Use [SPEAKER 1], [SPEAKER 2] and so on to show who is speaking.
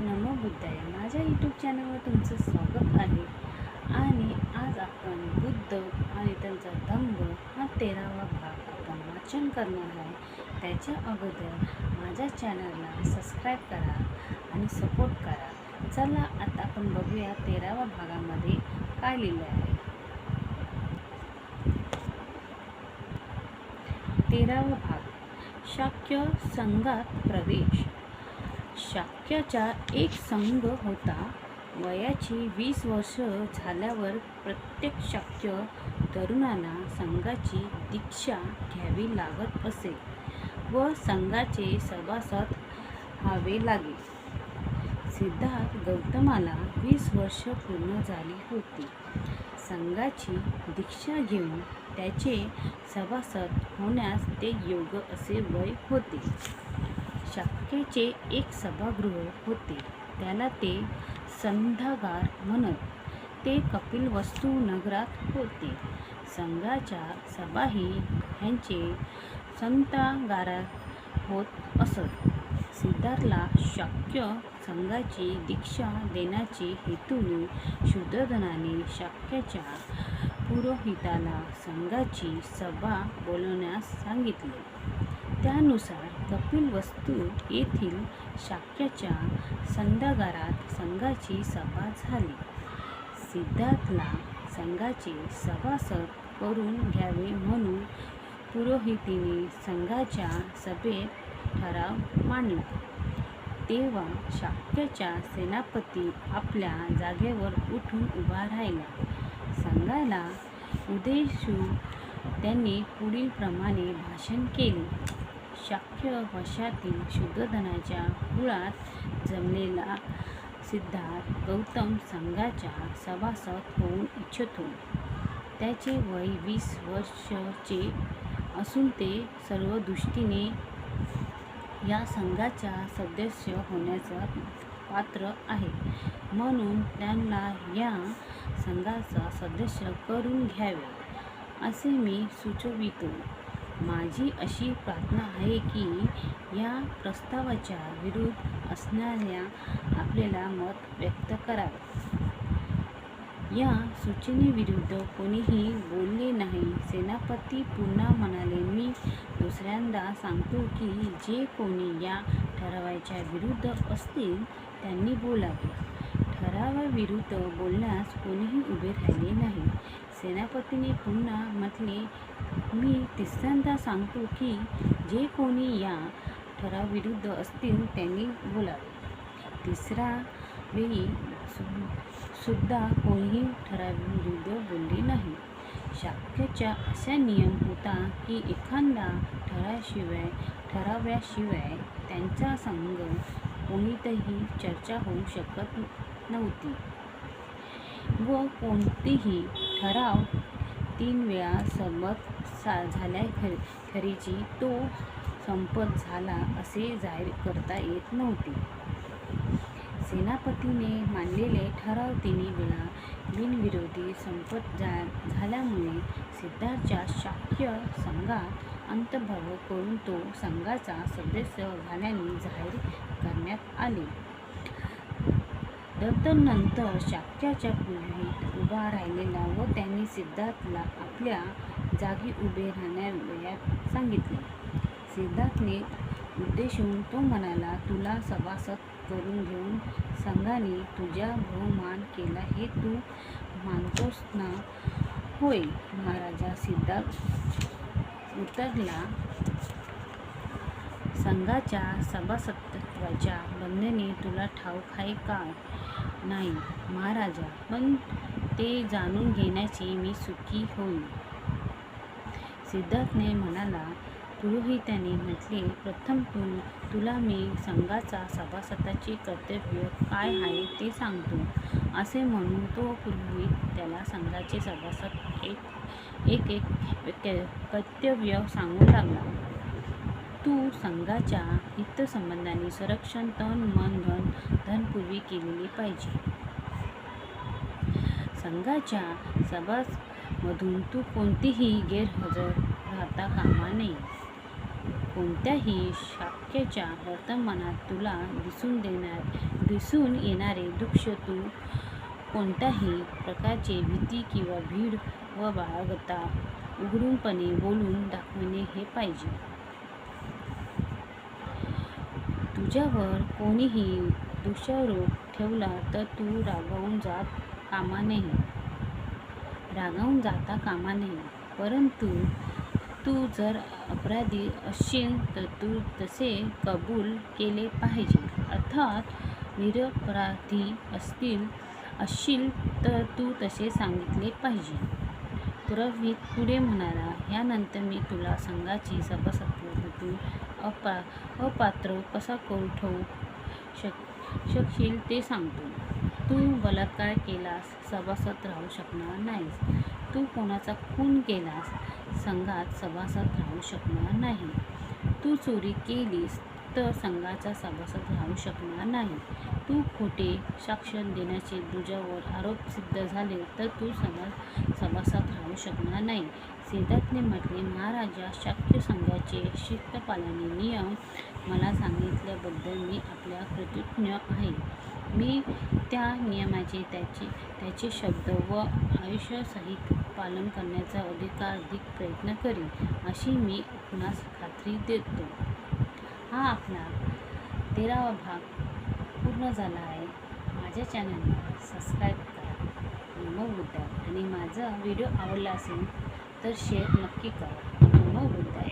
[SPEAKER 1] नमो बुद्धाय. माझ्या यूट्यूब चॅनलवर तुमचं स्वागत आहे. आणि आज आपण बुद्ध आणि त्यांचा धम्म हा तेरावा भाग आपण वाचन करणार आहे. त्याच्या अगोदर माझ्या चॅनलला सबस्क्राईब करा आणि सपोर्ट करा. चला आता आपण बघूया तेराव्या भागामध्ये काय लिहिलं आहे. तेरावा भाग. शाक्य संघात प्रवेश. शाक्याचा एक संघ होता. वयाची वीस वर्ष झाल्यावर प्रत्येक शाक्य तरुणाला संघाची दीक्षा घ्यावी लागत असे व संघाचे सभासद व्हावे लागे. सिद्धार्थ गौतमाला वीस वर्ष पूर्ण झाली होती. संघाची दीक्षा घेऊन त्याचे सभासद होण्यास ते योग्य असे वय होते. शाक्याचे एक सभागृह होते. त्याला ते संधागार म्हणत. ते कपिलवस्तू नगरात होते. संघाच्या सभाही ह्यांचे संतागारात होत असत. सिद्धार्थला शाक्य संघाची दीक्षा देण्याचे हेतूने शूद्रधनाने शाक्याच्या पुरोहिताला संघाची सभा बोलवण्यास सांगितले. त्यानुसार कपिल वस्तू येथील शाक्याच्या संधागारात संघाची सभा झाली. सिद्धार्थला संघाचे सभासद करून घ्यावे म्हणून पुरोहितीने संघाच्या सभेत ठराव मांडला. तेव्हा शाक्याच्या सेनापती आपल्या जागेवर उठून उभा राहिला. संघाला उद्देशून त्यांनी पुढील प्रमाणे भाषण केले. शाक्य वशातील शुद्धधनाच्या कुळात जमलेला सिद्धार्थ गौतम संघाच्या सभासद होऊ इच्छितो. त्याचे वय वीस वर्षचे असून ते सर्व दृष्टीने या संघाचा सदस्य होण्याचा पात्र आहे. म्हणून त्यांना या संघाचा सदस्य करून घ्यावे असे मी सुचवितो. माझी अशी प्रार्थना आहे की या प्रस्तावाच्या विरुद्ध असणाऱ्या आपल्याला मत व्यक्त करावे. या सूचनेविरुद्ध कोणीही बोलले नाही. सेनापती पुन्हा म्हणाले मी दुसऱ्यांदा सांगतो की जे कोणी या ठरावाच्या विरुद्ध असतील त्यांनी बोलावे. ठरावाविरुद्ध बोलण्यास कोणीही उभे राहिले नाही. सेनापतीने पुन्हा म्हटले मी तिसऱ्यांदा सांगतो की जे कोणी या ठराविरुद्ध असतील त्यांनी बोलावे. तिसरा वेळी सुद्धा कोणीही ठरावाविरुद्ध बोलले नाही. शाक्यचा असा नियम होता की एखादा ठराशिवाय ठराव्याशिवाय त्यांचा संघ कोणीतही चर्चा होऊ शकत नव्हती. व कोणतीही ठराव तीन वेळा संमत सा झाल्या खर खरीची तो संपत झाला असे जाहीर करता येत नव्हते. सेनापतीने मानलेले ठराव तिन्ही वेळा बिनविरोधी संपत जा झाल्यामुळे सिद्धार्थच्या शाक्य संघात अंतर्भाव करून तो संघाचा सदस्य झाल्याने जाहीर करण्यात आले. दत्तनंतर शाक्याच्या पुरोहित उभा राहिलेला व त्यांनी सिद्धार्थला आपल्या जागी उभे राहण्यास सांगितले. सिद्धार्थने उद्देशून तो म्हणाला तुला सभासद करून घेऊन संघाने तुझ्या बहुमान केला हे तू मानतोस ना? होय महाराजा सिद्धार्थ उतरला. संघाच्या सभासदत्वाच्या बंधने तुला ठाऊक आहे का? नाही महाराजा पण ते जाणून घेण्याची मी सुखी होईल सिद्धार्थने म्हणाला पुरोहिताने म्हटले प्रथम तू तुला मी संघाचा सभासदाचे कर्तव्य काय आहे ते सांगतो. असे म्हणून तो पुरोहित त्याला संघाचे सभासद एक एक एक कर्तव्य सांगू लागला. तू संघाच्या हितसंबंधाने संरक्षण तन मन धन धनपूर्वी केलेली पाहिजे. संघाच्या मधून तू कोणतीही गैरहजर राहता कामा नये. कोणत्याही शाक्याच्या वर्तमानात तुला दिसून देणार दिसून येणारे दुःख तू कोणत्याही प्रकारचे भीती किंवा भीड व बाळगता उघडूनपणे बोलून दाखवणे हे पाहिजे. तुझ्यावर कोणीही दोषारोप ठेवला तर तू रागावून जात कामा नये. रागावून जाता कामा नये. परंतु तू जर अपराधी असशील तर तू तसे कबूल केले पाहिजे. अर्थात निरपराधी असतील असशील तर तू तसे सांगितले पाहिजे. पुरोहित पुढे म्हणाला यानंतर मी तुला संघाची सभासदत्वातून अपा अपात्र कसा करू ठेवू शक शकशील ते सांगतो. तू बलात्कार केलास सभासद राहू शकणार नाहीस. तू कोणाचा खून केलास संघात सभासद राहू शकणार नाही. तू चोरी केलीस तर संघाचा सभासद राहू शकणार नाही. तू खोटे साक्ष देण्याचे तुझ्यावर आरोप सिद्ध झाले तर तू सभा सभासद राहू शकणार नाही. सिद्धार्थने म्हटले महाराजा शाक्य संघाचे शिस्तपालने नियम मला सांगितल्याबद्दल मी आपल्या कृतज्ञ आहे. मी त्या नियमाचे त्याचे त्याचे शब्द व आयुष्यासहित पालन करण्याचा अधिकाधिक प्रयत्न करीन अशी मी आपणास खात्री देतो? हा आपला तेरावा भाग पूर्ण झाला आहे. माझ्या चॅनलला सबस्क्राईब करा. मग उद्या आणि माझा व्हिडिओ आवडला असेल तर शेअर नक्की करा. मग उद्या